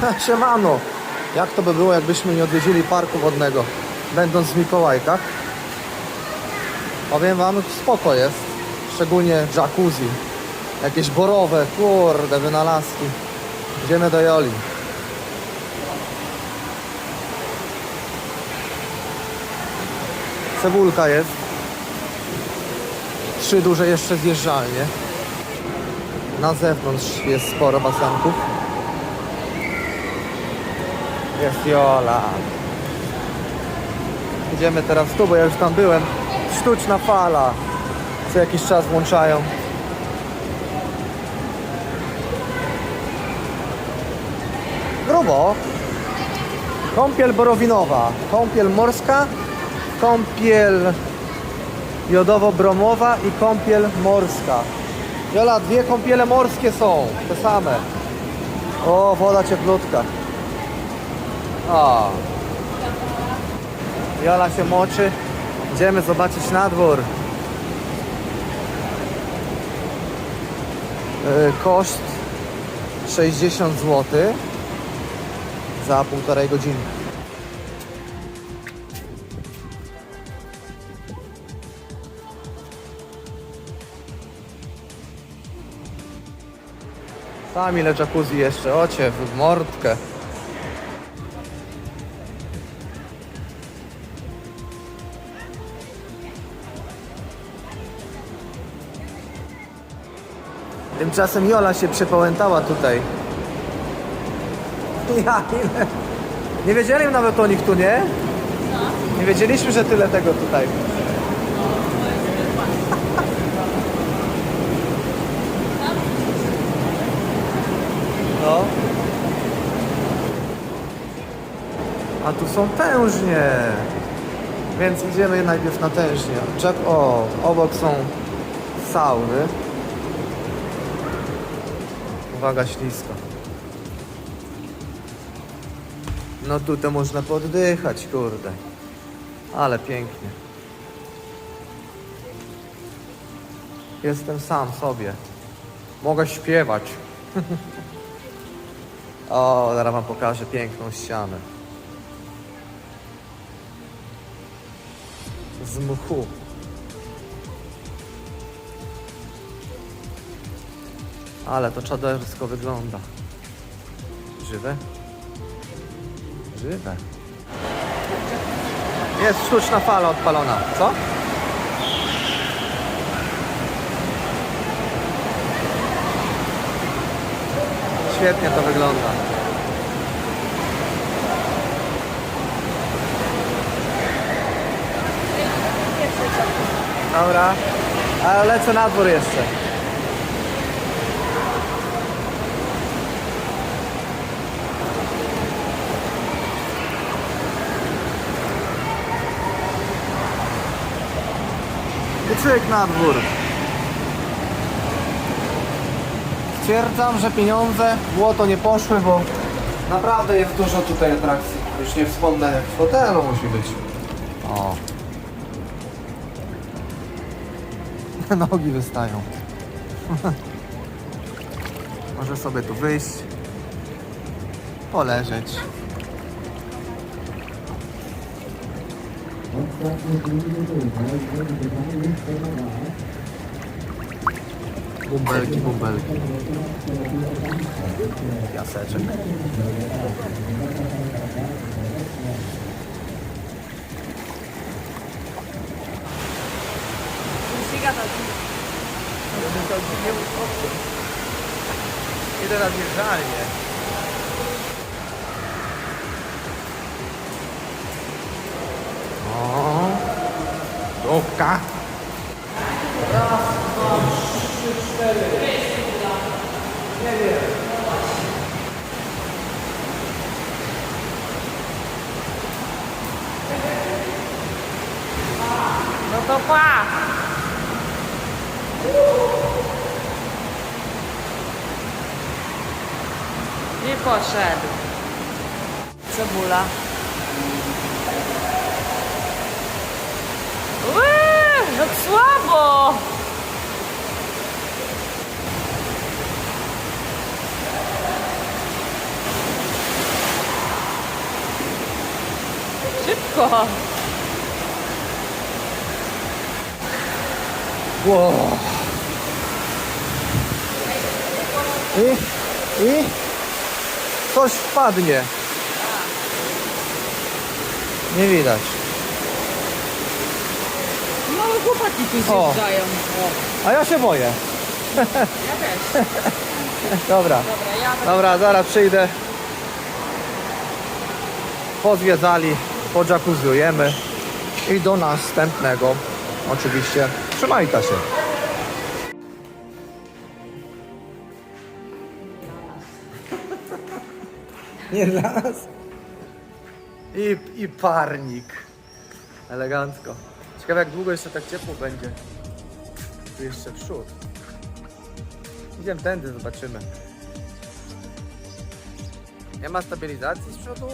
Siemano! Jak to by było, jakbyśmy nie odwiedzili parku wodnego, będąc w Mikołajkach? Powiem wam, spoko jest. Szczególnie jacuzzi. Jakieś borowe, kurde, wynalazki. Idziemy do Joli. Cebulka jest. Trzy duże jeszcze zjeżdżalnie. Na zewnątrz jest sporo basenków. Jest Jola. Idziemy teraz tu, bo ja już tam byłem. Sztuczna fala. Co jakiś czas włączają. Grubo. Kąpiel borowinowa, kąpiel morska, kąpiel jodowo-bromowa i kąpiel morska. Jola, dwie kąpiele morskie są, te same. O, woda cieplutka. O. Jola się moczy. Idziemy zobaczyć na dwór. Yy, Koszt 60 zł za półtorej godziny. Tam ile jacuzzi jeszcze, ocie, w mordkę. Tymczasem Jola się przepałętała tutaj. Ja ile? Nie wiedzieli nawet o nich tu, nie? Nie wiedzieliśmy, że tyle tego tutaj. No. A tu są tężnie. Więc idziemy najpierw na tężnie. O, obok są sauny. Uwaga, ślisko. No tutaj można poddychać, kurde. Ale pięknie. Jestem sam sobie. Mogę śpiewać. o, zaraz wam pokażę piękną ścianę. Z mchu. Ale to czadersko wygląda. Żywe? Żywe. Jest sztuczna fala odpalona. Co? Świetnie to wygląda. Dobra. Ale lecę na dwór jeszcze. I na dwór. Stwierdzam, że pieniądze w błoto nie poszły, bo naprawdę jest dużo tutaj atrakcji. Już nie wspomnę, w hotelu musi być. O. Nogi wystają. Może sobie tu wyjść, poleżeć. Bumbelki, bumbelki. Piaseczek. Idę na zjeżdżalnię. O, Doka. Raz, dwa, trzy, cztery. Nie wiem. No to pa! I poszedł. Cebula. Spoko. Wow. I, I coś wpadnie. Nie widać. Małe chłopaki tu O. zjeżdżają. O, A ja się boję. ja też. Dobra. Dobra, ja Dobra, zaraz przyjdę. Pozwiedzali, podżakuzujemy i do następnego. Oczywiście. Trzymajcie się. Nie dla nas. I, I parnik. Elegancko. Ciekawe jak długo jeszcze tak ciepło będzie. Tu jeszcze przód. Idziemy tędy, zobaczymy. Nie ma stabilizacji z przodu?